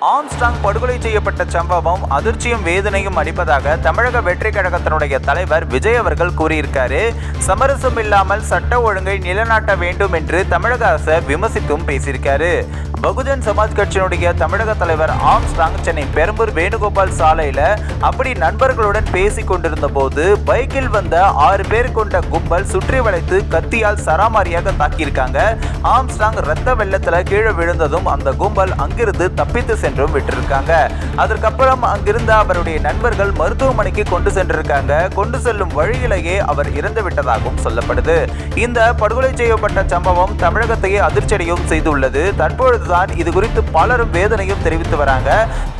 Armstrong படுகொலை செய்யப்பட்ட சம்பவம் அதிர்ச்சியும் வேதனையும் அளிப்பதாக தமிழக வெற்றி கழகத்தினுடைய தலைவர் விஜய் அவர்கள் கூறியிருக்காரு. சமரசம் இல்லாமல் சட்ட ஒழுங்கை நிலைநாட்ட வேண்டும் என்று தமிழக அரசை விமர்சித்தும் பேசியிருக்காரு. பகுஜன் சமாஜ் கட்சியினுடைய தமிழக தலைவர் ஆம்ஸ்டாங் சென்னை பெரம்பூர் வேணுகோபால் சாலையில அப்படி நண்பர்களுடன் பேசி கொண்டிருந்த போது பைக்கில் வந்த ஆறு பேர் கொண்ட கும்பல் சுற்றி வளைத்து கத்தியால் சராமாரியாக தாக்கியிருக்காங்க. ஆம்ஸ்டாங் ரத்த வெள்ளத்துல கீழே விழுந்ததும் அந்த கும்பல் அங்கிருந்து தப்பித்து சென்றும் விட்டிருக்காங்க. அதற்கப்புறம் அங்கிருந்த அவருடைய நண்பர்கள் மருத்துவமனைக்கு கொண்டு சென்றிருக்காங்க. கொண்டு செல்லும் வழியிலேயே அவர் இறந்து விட்டதாகவும் சொல்லப்படுது. இந்த படுகொலை செய்யப்பட்ட சம்பவம் தமிழகத்தையே அதிர்ச்சியடையும் செய்துள்ளது. தற்பொழுது தான் இது குறித்து பலரும் வேதனையும் தெரிவித்து வராங்க.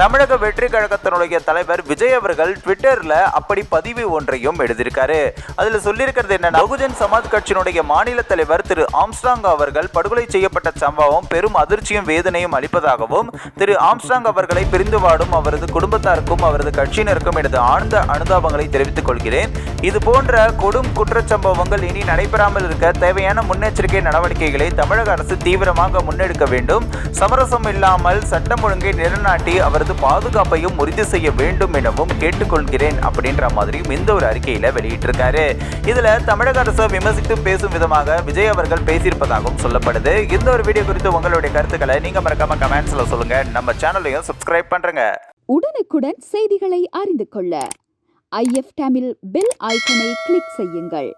தமிழக வெற்றி கழகத்தினுடைய தலைவர் விஜய் அவர்கள் ட்விட்டர்ல அப்படி பதிவு ஒன்றையும் எழுதியிருக்காரு. அதுல சொல்லியிருக்கிறது என்னன்னா பகுஜன் சமாஜ் கட்சியினுடைய மாநில தலைவர் திரு ஆம்ஸ்டாங் அவர்கள் படுகொலை செய்யப்பட்ட சம்பவம் பெரும் அதிர்ச்சியும் வேதனையும் அளிப்பதாகவும் திரு ஆம்ஸ்டாங் அவர்களை பிரிந்து வாடும் அவரது குடும்பத்தாருக்கும் அவரது கட்சியினருக்கும் எனது ஆழ்ந்த அனுதாபங்களை தெரிவித்துக் கொள்கிறேன். இது போன்ற கொடும் குற்றச்சம்பவங்கள் இனி நடைபெறாமல் இருக்க தேவையான முன்னெச்சரிக்கை நடவடிக்கைகளை தமிழக அரசு தீவிரமாக முன்னெடுக்க வேண்டும். சமரசம் இல்லாமல் சட்டம் ஒழுங்கை நிலைநாட்டி அவரது பாதுகாப்பையும் உறுதி செய்ய வேண்டும் எனவும் கேட்டுக்கொள்கிறேன் அப்படின்ற மாதிரியும் இந்த ஒரு அறிக்கையில வெளியிட்டிருக்காரு. இதுல தமிழக அரசை விமர்சித்து பேசும் விதமாக விஜய் அவர்கள் பேசியிருப்பதாகவும் சொல்லப்படுது. இந்த ஒரு வீடியோ குறித்து உங்களுடைய கருத்துக்களை நீங்க மறக்காம கமெண்ட்ஸ்ல சொல்லுங்க. நம்ம சேனலையும் சப்ஸ்கிரைப் பண்றங்க. உடனுக்குடன் செய்திகளை அறிந்து கொள்ள. ஐஎஃப் தமிழ் பெல் ஐக்கனை கிளிக் செய்யுங்கள்.